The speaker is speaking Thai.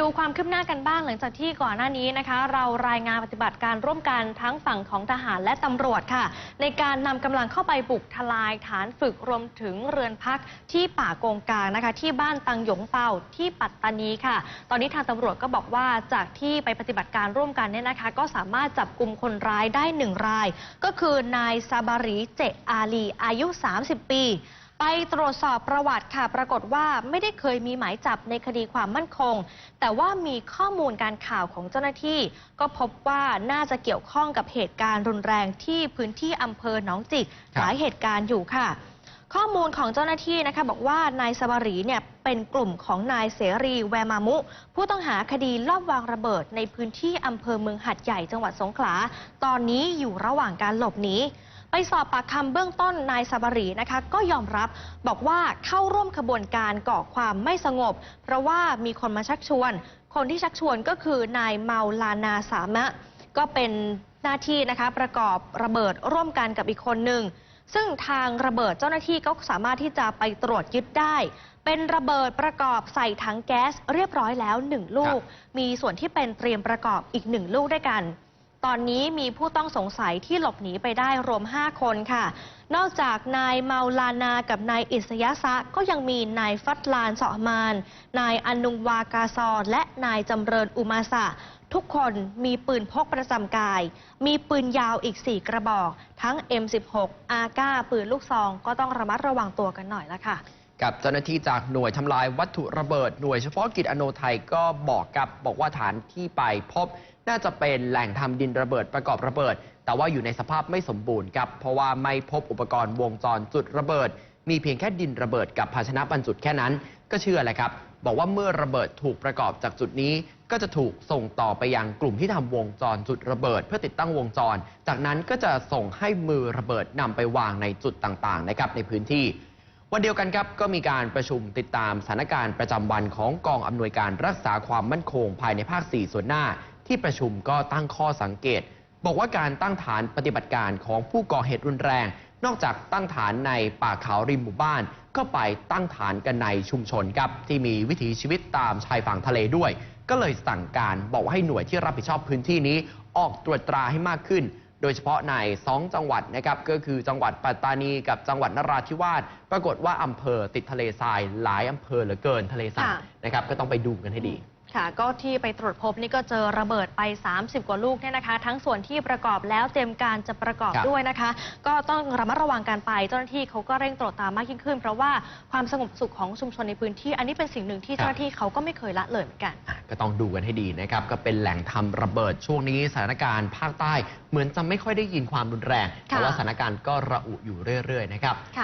ดูความคืบหน้ากันบ้างหลังจากที่ก่อนหน้านี้นะคะ เรารายงานปฏิบัติการร่วมกันทั้งฝั่งของทหารและตำรวจค่ะ ในการนำกำลังเข้าไปบุกทลายฐานฝึกรวมถึงเรือนพักที่ป่าโกงกลางนะคะ ที่บ้านตังหยงเปาที่ปัตตานีค่ะ ตอนนี้ทางตำรวจก็บอกว่าจากที่ไปปฏิบัติการร่วมกันเนี่ยนะคะ ก็สามารถจับกลุ่มคนร้ายได้หนึ่งราย ก็คือนายซาบารีเจอาลีอายุ 30 ปี ไปตรวจสอบประวัติค่ะ ปรากฏว่าไม่ได้เคยมีหมายจับในคดีความมั่นคง แต่ว่ามีข้อมูลการข่าวของเจ้าหน้าที่ ก็พบว่าน่าจะเกี่ยวข้องกับเหตุการณ์รุนแรงที่พื้นที่อำเภอหนองจิกครับหลายเหตุการณ์อยู่ค่ะ ข้อมูลของเจ้าหน้าที่นะคะ บอกว่านายสวารีเนี่ยเป็นกลุ่มของนายเสรีแวมามุ ผู้ต้องหาคดีลอบวางระเบิดในพื้นที่อำเภอเมืองหัดใหญ่จังหวัดสงขลา ตอนนี้อยู่ระหว่างการหลบหนี ไปสอบปากคำเบื้องต้นนายซาบารีนะคะ ก็ยอมรับบอกว่าเข้าร่วมขบวนการก่อความไม่สงบ เพราะว่ามีคนมาชักชวน คนที่ชักชวนก็คือนายเมาลานาสามะ ก็เป็นหน้าที่นะคะประกอบระเบิดร่วมกันกับอีกคนหนึ่งซึ่งทางระเบิดเจ้าหน้าที่ก็สามารถที่จะไปตรวจยึดได้ เป็นระเบิดประกอบใส่ถังแก๊สเรียบร้อยแล้วหนึ่งลูก มีส่วนที่เป็นเตรียมประกอบอีกหนึ่งลูกด้วยกัน ตอนนี้มีผู้ต้องสงสัยที่หลบหนีไปได้รวม 5 คนค่ะ นอกจากนายเมาลานากับนายอิสยาซะก็ยังมีนายฟัตลานเสาะมาน นายอนุงวากาซอและนายจำเริญอุมาสะทุกคนมีปืนพกประจำกาย มีปืนยาวอีก 4 กระบอก ทั้ง M16 อาก้าปืนลูกซอง ก็ต้องระมัดระวังตัวกันหน่อยละค่ะ กับเจ้าหน้าที่จากหน่วยทำลายวัตถุระเบิดหน่วยเฉพาะกิจอโนไทยก็บอกกับบอกว่าฐานที่ไปพบ น่าจะเป็นแหล่งทำดินระเบิดประกอบระเบิด แต่ว่าอยู่ในสภาพไม่สมบูรณ์ครับเพราะว่าไม่พบอุปกรณ์วงจรจุดระเบิด มีเพียงแค่ดินระเบิดกับภาชนะบรรจุแค่นั้น ก็เชื่อแหละครับ บอกว่าเมื่อระเบิดถูกประกอบจากจุดนี้ ก็จะถูกส่งต่อไปยังกลุ่มที่ทำวงจรจุดระเบิด เพื่อติดตั้งวงจร จากนั้นก็จะส่งให้มือระเบิดนำไปวางในจุดต่างๆนะครับในพื้นที่ วันเดียวกันครับก็มีการประชุมติดตามสถานการณ์ประจำวันของกองอำนวยการรักษาความมั่นคงภายในภาค 4 ส่วนหน้า ที่ประชุมก็ตั้งข้อสังเกต บอกว่าการตั้งฐานปฏิบัติการของผู้ก่อเหตุรุนแรง นอกจากตั้งฐานในป่าเขาริมหมู่บ้าน ก็ไปตั้งฐานกันในชุมชนครับที่มีวิถีชีวิตตามชายฝั่งทะเลด้วย ก็เลยสั่งการบอกให้หน่วยที่รับผิดชอบพื้นที่นี้ ออกตรวจตราให้มากขึ้น โดยเฉพาะใน 2 จังหวัดนะครับก็คือจังหวัดปัตตานีกับจังหวัดนราธิวาสปรากฏว่าอำเภอติดทะเลทรายหลายอำเภอเหลือเกินทะเลสาบค่ะนะครับก็ต้องไปดูกันให้ดี ค่ะก็ที่ไปตรวจพบนี่ก็เจอระเบิดไป 30 กว่าลูกเนี่ยนะคะ ทั้งส่วนที่ประกอบแล้วเตรียมการจะประกอบครับด้วยนะคะ ก็ต้องระมัดระวังการไปเจ้าหน้าที่เขาก็เร่งตรวจตามมากยิ่งขึ้น เพราะว่าความสงบสุขของชุมชนในพื้นที่ อันนี้เป็นสิ่งหนึ่งที่เจ้าหน้าที่เขาก็ไม่เคยละเลยเหมือนกัน ก็ต้องดูกันให้ดีนะครับ ก็เป็นแหล่งทำระเบิดช่วงนี้สถานการณ์ภาคใต้ เหมือนจะไม่ค่อยได้ยินความรุนแรง แต่ว่าสถานการณ์ก็ระอุอยู่เรื่อยๆนะครับ